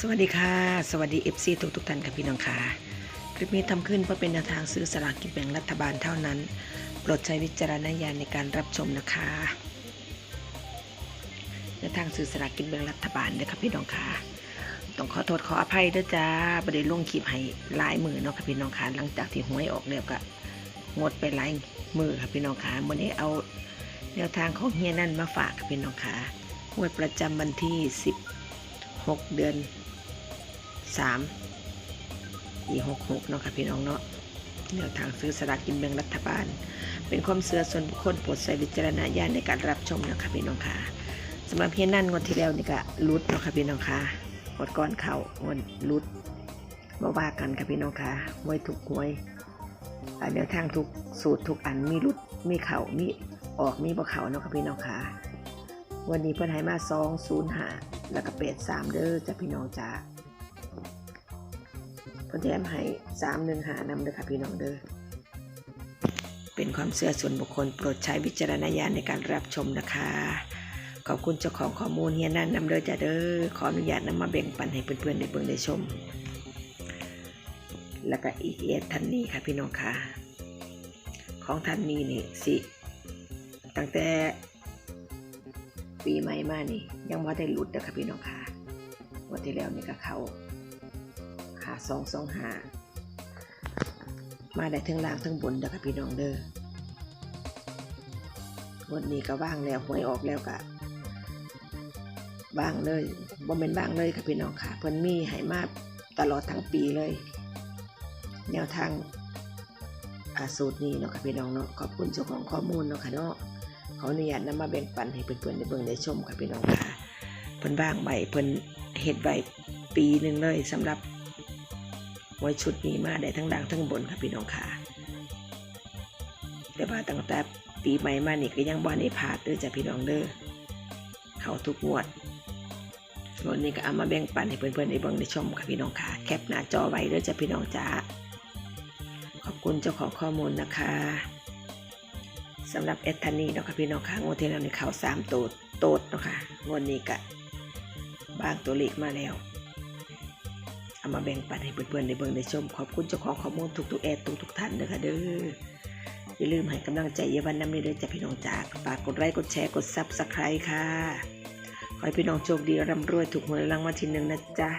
สวัสดีค่ะ สวัสดี FC ทุกทุกท่านค่ะพี่น้องค่ะ คลิปนี้ทำขึ้นเพื่อเป็นแนวทางซื้อสลากกินแบ่งรัฐบาลเท่านั้น โปรดใช้วิจารณญาณในการรับชมนะคะแนวทางซื้อสลากกินแบ่งรัฐบาลนะครับพี่น้องค่ะ ต้องขอโทษขออภัยด้วยจ้าประเด็นลงคลิปให้หลายมือเนาะค่ะพี่น้องค่ะหลังจากที่หวยออกแล้วก็งดไปหลายมือค่ะพี่น้องค่ะวันนี้เอาแนวทางของเฮียนั่นมาฝากค่ะพี่น้องค่ะงวดประจำวันที่ 16 เดือน สามปีหกหกเนาะค่ะพี่น้องเนาะแนวทางซื้อสลากกินแบ่งรัฐบาล เป็นความเสื่อส่วนบุคคลโปรดใช้วิจารณญาณในการรับชมนะคะพี่น้องค่ะสำหรับเพียงนั่นงวดที่แล้วนี่ก็รุดเนาะค่ะพี่น้องค่ะงวดก้อนเข่างวดรุดมาว่ากันค่ะพี่น้องค่ะหวยถูกหวยอ่าแนวทางทุกสูตรทุกอันมีรุดมีเข่ามีออกมีบ่เข่าเนาะค่ะพี่น้องค่ะวันนี้เพิ่นให้มาสองศูนย์หาแล้วก็เป็ดสามเด้อจ้ะพี่น้องจ้า เพิ่นแถมให้สามหนึ่งหานำเด้อค่ะพี่น้องเด้อเป็นความเชื่อส่วนบุคคลโปรดใช้วิจารณญาณในการรับชมนะคะ ขอบคุณเจ้าของข้อมูลเฮียนั่นนำเด้อจ้ะเด้อขออนุญาตนำมาแบ่งปันให้เพื่อนๆได้เบิ่งได้ชม แล้วก็อีกเอสท่านนี้ค่ะพี่น้องค่ะ ของท่านนี้นี่สิตั้งแต่ปีใหม่มานี่ ยังบ่ได้หลุดเด้อค่ะพี่น้องค่ะวันที่แล้วนี่ก็เขาหา สองสองหามาได้ทั้งล่างทั้งบนเด้อค่ะพี่น้องเด้อวันนี้ก็ว่างแล้วหวยออกแล้วก็ว่างเลยบ่เป็นว่างเลยค่ะพี่น้องค่ะ เพิ่นมีให้มาตลอดทั้งปีเลย แนวทางอาสูตรนี้เนาะค่ะพี่น้องเนาะขอบคุณเจ้าของข้อมูลเนาะค่ะเนาะขออนุญาตนำมาแบ่งปันให้เพื่อนๆได้เบิ่งได้ชมค่ะพี่น้องค่ะเพิ่นว่างไว้เพิ่นเฮ็ดไว้ปีหนึ่งเลยสำหรับ วยชุดนี้มาได้ทั้งดังทั้งบนครับพี่น้องค่ะแต่ว่าตั้งแต่ปีใหม่มานี่ก็ยังบ่ได้พลาดเด้อจ้ะพี่น้องเด้อเข้าทุกงวดวดนี้ก็เอามาแบ่งปันให้เพื่อนๆได้เบิ่งได้ชมค่ะพี่น้องค่ะ แคปหน้าจอไว้เด้อจ้ะพี่น้องจ้าขอบคุณเจ้าของข้อมูลนะคะสำหรับเอสทานีเนาะค่ะพี่น้องค่ะงวดที่แล้วนี่เขาสามโตดโตดเนาะค่ะงวดนี้ก็บางตัวเลขมาแล้ว เอามาแบ่งปันให้เพื่อนๆในเบิ่งในชม ขอบคุณเจ้าของข้อมูลทุกๆแอดทุกๆท่านเด้อค่ะเด้ออย่าลืมให้กำลังใจเยาวันน้ำนี้ด้วยจ้ะพี่น้องจากฝากกดไลค์กดแชร์กดซับสไครต์ค่ะ ขอให้พี่น้องโชคดีร่ำรวยถูกหวยรางวัลที่หนึ่งนะจ๊ะ